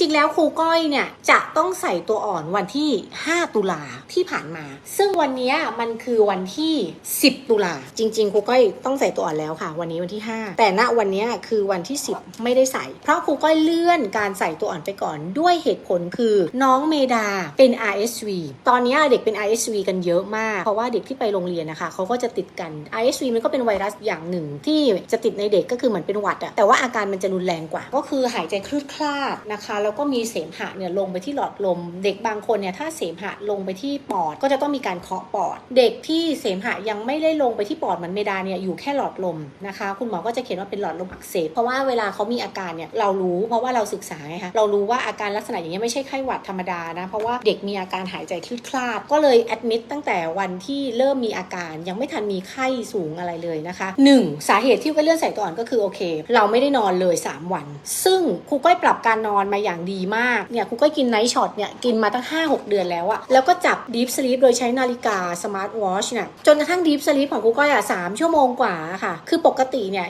ริง ๆ แล้วครูก้อยเนี่ยจะต้องใส่ตัวอ่อนวันที่ 5 ตุลาที่ผ่านมา ซึ่งวันนี้มันคือวันที่ 10 ตุลาจริง ๆ ครูก้อยต้องใส่ตัวอ่อนแล้วค่ะ วันนี้วันที่ 5 แต่ณวันนี้คือวันที่ 10 ไม่ได้ใส่ เพราะครูก้อยเลื่อนการใส่ตัวอ่อนไปก่อน ด้วยเหตุผลคือน้องเมดาเป็น RSV ตอนนี้เด็กเป็น RSV กันเยอะมาก เพราะว่าเด็กที่ไปโรงเรียนนะคะเขาก็จะติดกัน RSV มันก็เป็นไวรัสอย่างหนึ่งที่จะติดในเด็กก็คือเหมือนเป็นหวัดอะแต่ว่าอาการมันจะรุนแรงกว่า ก็คือหายใจคลืดคลาดนะคะแล้วแล้วก็มีเสมหะเนี่ยลงไปที่หลอดลม เด็กบางคนเนี่ยถ้าเสมหะลงไปที่ปอด ก็จะต้องมีการเคาะปอด เด็กที่เสมหะยังไม่ได้ลงไปที่ปอดเหมือนเมดาเนี่ยอยู่แค่หลอดลมนะคะ คุณหมอก็จะเขียนว่าเป็นหลอดลมอักเสบเพราะว่าเวลาเขามีอาการเนี่ยเรารู้เพราะว่าเราศึกษาไงคะเรารู้ว่าอาการลักษณะอย่างนี้ยไม่ใช่ไข้หวัดธรรมดานะเพราะว่าเด็กมีอาการหายใจคลืดคลาด ก็เลยแอดมิดตั้งแต่วันที่เริ่มมีอาการยังไม่ทันมีไข้สูงอะไรเลยนะคะหนึ่งสาเหตุที่ก็เลื่อนใส่ตัวอ่อนก็คือโอเค เราไม่ได้นอนเลย 3 วัน ซึ่งครูก้อยปรับการนอนมาอย่างดีมาก เนี่ยครูก้อยกินไนท์ช็อตเนี่ยกินมาตั้ง 5-6 เดือนแล้วอะแล้วก็จับดีฟสลีปโดยใช้นาฬิกาสมาร์ทวอชเนี่ยจนกระทั่งดีฟสลีปของครูก้อยอะ3ชั่วโมงกว่าค่ะ คือปกติเนี่ย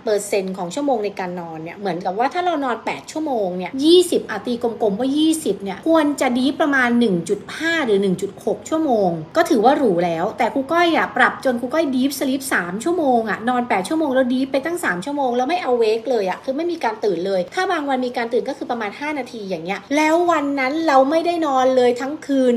23%ของชั่วโมงในการนอนเนี่ยเหมือนกับว่าถ้าเรานอน 8 ชั่วโมงเนี่ย20อาตีกลมๆว่า 20เนี่ยควรจะดีฟประมาณ 1.5 หรือ 1.6 ชั่วโมง ก็ถือว่าหรูแล้ว แต่ครูก้อยอะปรับจนครูก้อยดีฟสลีป3ชั่วโมงอะนอน 8 ชั่วโมงแล้วดีฟไปตั้ง 3 ชั่วโมงแล้วไม่เอาเวกเลยอะคือไม่มีการตื่นเลย ถ้าบางวันมีการตื่นก็คือประมาณ5 5 นาทีอย่างเงี้ย แล้ววันนั้นเราไม่ได้นอนเลยทั้งคืน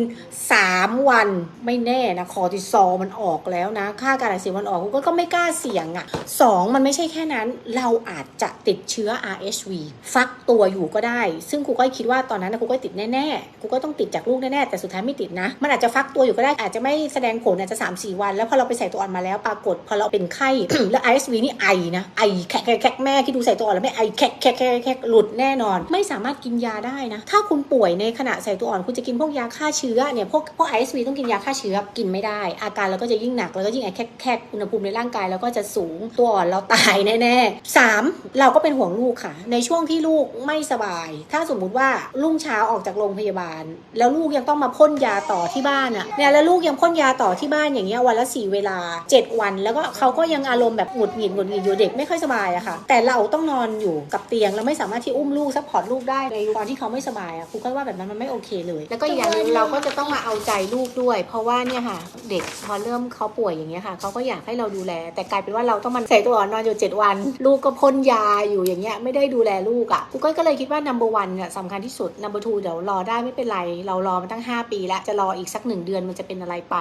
3 วันไม่แน่นะคอติซอลมันออกแล้วนะ ค่าการอักเสบมันออกครูก็ก็ไม่กล้าเสี่ยงอะสองมันไม่ใช่แค่นั้น เราอาจจะติดเชื้อ RHV ฟักตัวอยู่ก็ได้ ซึ่งครูก้อยคิดว่าตอนนั้นนะครูก้อยติดแน่ๆครูก็ต้องติดจากลูกแน่ๆแต่สุดท้ายไม่ติดนะ มันอาจจะฟักตัวอยู่ก็ได้อาจจะไม่แสดงผลอาจจะ3 4วัน แล้วพอเราไปใส่ตัวอ่อนมาแล้วปรากฏพอเราเป็นไข้ แล้ว RSV นี่ไอนะไอแคะแคะแคะแม่ที่ดูใส่ตัวอ่อนแล้วไม่ไอแคะแคะแคะแคะหลุดแน่นอน ไม่สามารถกินยาได้นะ ถ้าคุณป่วยในขณะใส่ตัวอ่อนคุณจะกินพวกยาฆ่าเชื้อเนี่ยพวกพวก RSV ต้องกินยาฆ่าเชื้อกินไม่ได้ อาการเราก็จะยิ่งหนักแล้วก็ยิ่งแคะแคะอุณหภูมิในร่างกายเราก็จะสูงตัวอ่อนเราตายแน่ๆสามเราก็เป็นห่วงลูกค่ะ ในช่วงที่ลูกไม่สบาย ถ้าสมมุติว่ารุ่งเช้าออกจากโรงพยาบาล แล้วลูกยังต้องมาพ่นยาต่อที่บ้านอะเนี่ยแล้วลูกยังพ่นยาต่อที่บ้านอย่างเงี้ยวันละสี่เวลา 7 วัน แล้วก็เขาก็ยังอารมณ์แบบหงุดหงิดหงุดหงิดอยู่เด็กไม่ค่อยสบายอะค่ะ แต่เราต้องนอนอยู่กับเตียงเราไม่สามารถที่อุ้มลูกซัพพอร์ตลูกได้ในตอนที่เขาไม่สบายอะครูก็ว่าแบบนั้นมันไม่โอเคเลย แล้วก็อีกอย่างหนึงเราก็จะต้องมาเอาใจลูกด้วย เพราะว่าเนี่ยค่ะ เด็กพอเริ่มเขาป่วยอย่างเงี้ยค่ะเขาก็อยากให้เราดูแล แต่กลายเป็นว่าเราต้องมันใส่ตัวอ่อนนอนอยู่ 7 วัน ลูกก็พ่นยาอยู่อย่างเงี้ยไม่ได้ดูแลลูกอะครูก็เลยคิดว่า number one เนี่ยสำคัญที่สุด number two เดี๋ยวรอได้ไม่เป็นไร เรารอมาตั้ง 5 ปี แล้วจะรออีกสักหนึ่งเดือนมันจะเป็นอะไรไป